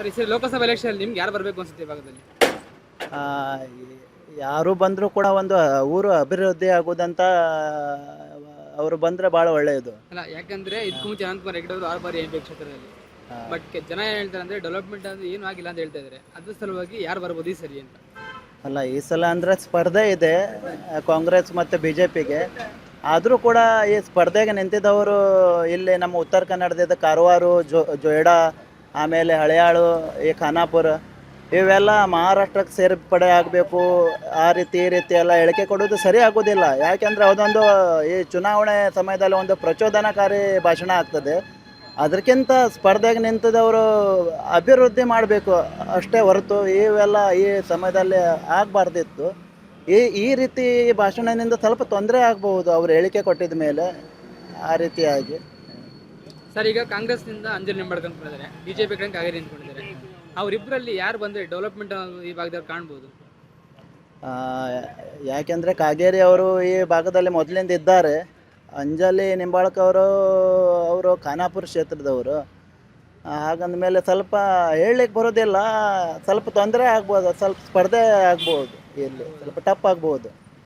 Sir ಈ ಸರಿ Lok Sabha election ನಿಮ್ಗೆ ಯಾರು ಬರಬೇಕು ಅನ್ಸುತ್ತೆ ಈ ಭಾಗದಲ್ಲಿ? ಆ, ಯಾರು ಬಂದರೂ ಕೂಡ ಒಂದು ಊರು ಅಭಿವೃದ್ಧಿ ಆಗೋದಂತ ಅವರು ಬಂದರೆ ಭಾಳ ಒಳ್ಳೆಯದು ಅಲ್ಲ ಯಾಕಂದ್ರೆ ಇದಕ್ಕೂ ಮುಂಚೆ ಅನಂತಕುಮಾರ್ ಹೆಗಡೆ ಅವರು ಆರು ಬಾರಿ ಎಂ ಕ್ಷೇತ್ರದಲ್ಲಿ. ಬಟ್ ಜನ ಏನ್ ಹೇಳ್ತಾರೆ ಅಂದ್ರೆ ಡೆವಲಪ್ಮೆಂಟ್ ಅಂದ್ರೆ ಏನು ಆಗಿಲ್ಲ ಅಂತ ಹೇಳ್ತಾ ಇದ್ದಾರೆ ಅದ್ರ ಸಲುವಾಗಿ ಯಾರು ಬರ್ಬೋದು ಈ ಸರಿ ಅಂತ? ಅಲ್ಲ ಈ ಸಲ ಅಂದರೆ ಸ್ಪರ್ಧೆ ಇದೆ ಕಾಂಗ್ರೆಸ್ ಮತ್ತು ಬಿ ಜೆ ಪಿಗೆ ಆದರೂ ಕೂಡ ಈ ಸ್ಪರ್ಧೆಗೆ ನಿಂತಿದ್ದವರು ಇಲ್ಲಿ ನಮ್ಮ ಉತ್ತರ ಕನ್ನಡದ ಕಾರವಾರ ಜೊ ಜೊಯ್ಡಾ ಆಮೇಲೆ ಹಳೆಯಾಳು, ಈ ಖಾನಾಪುರ, ಇವೆಲ್ಲ ಮಹಾರಾಷ್ಟ್ರಕ್ಕೆ ಸೇರ್ಪಡೆ ಆಗಬೇಕು. ಆ ರೀತಿ, ಈ ರೀತಿ ಎಲ್ಲ ಹೇಳಿಕೆ ಕೊಡೋದು ಸರಿ ಆಗೋದಿಲ್ಲ ಯಾಕೆಂದರೆ ಅದೊಂದು, ಈ ಚುನಾವಣೆ ಸಮಯದಲ್ಲಿ ಒಂದು ಪ್ರಚೋದನಕಾರಿ ಭಾಷಣ ಆಗ್ತದೆ. ಅದಕ್ಕಿಂತ ಸ್ಪರ್ಧೆಗೆ ನಿಂತದವರು ಅಭಿವೃದ್ಧಿ ಮಾಡಬೇಕು ಅಷ್ಟೇ ಹೊರತು ಇವೆಲ್ಲ ಈ ಸಮಯದಲ್ಲಿ ಆಗಬಾರ್ದಿತ್ತು. ಈ ಈ ರೀತಿ ಭಾಷಣದಿಂದ ಸ್ವಲ್ಪ ತೊಂದರೆ ಆಗಬಹುದು, ಅವರು ಹೇಳಿಕೆ ಕೊಟ್ಟಿದ ಮೇಲೆ ಆ ರೀತಿಯಾಗಿ. ಸರ್, ಈಗ ಕಾಂಗ್ರೆಸ್ನಿಂದ ಅಂಜಲಿ ನಿಂಬಾರ್ದು ಅನ್ಕೊಂಡಿದ್ದಾರೆ ಬಿಜೆಪಿ ಕಡೆ ಕಾಗೇರಿ ನಿಂತ್ಕೊಂಡಿದ್ದಾರೆ ಅವರಿಬ್ಬರಲ್ಲಿ ಯಾರು ಬಂದ್ರೆ ಡೆವಲಪ್ಮೆಂಟ್ ಈ ಭಾಗದವ್ರು ಕಾಣ್ಬೋದು? ಯಾಕೆಂದರೆ ಕಾಗೇರಿ ಅವರು ಈ ಭಾಗದಲ್ಲಿ ಮೊದಲಿಂದ ಇದ್ದಾರೆ. ಅಂಜಲಿ ನಿಂಬಾಳ್ಕ ಅವರು ಅವರು ಖಾನಾಪುರ ಕ್ಷೇತ್ರದವರು. ಹಾಗಂದ ಮೇಲೆ ಸ್ವಲ್ಪ ಹೇಳಲಿಕ್ಕೆ ಬರೋದಿಲ್ಲ. ಸ್ವಲ್ಪ ತೊಂದರೆ ಆಗ್ಬೋದು, ಸ್ವಲ್ಪ ಸ್ಪರ್ಧೆ ಆಗ್ಬೋದು ಇಲ್ಲಿ, ಸ್ವಲ್ಪ ಟಪ್ ಆಗ್ಬೋದು.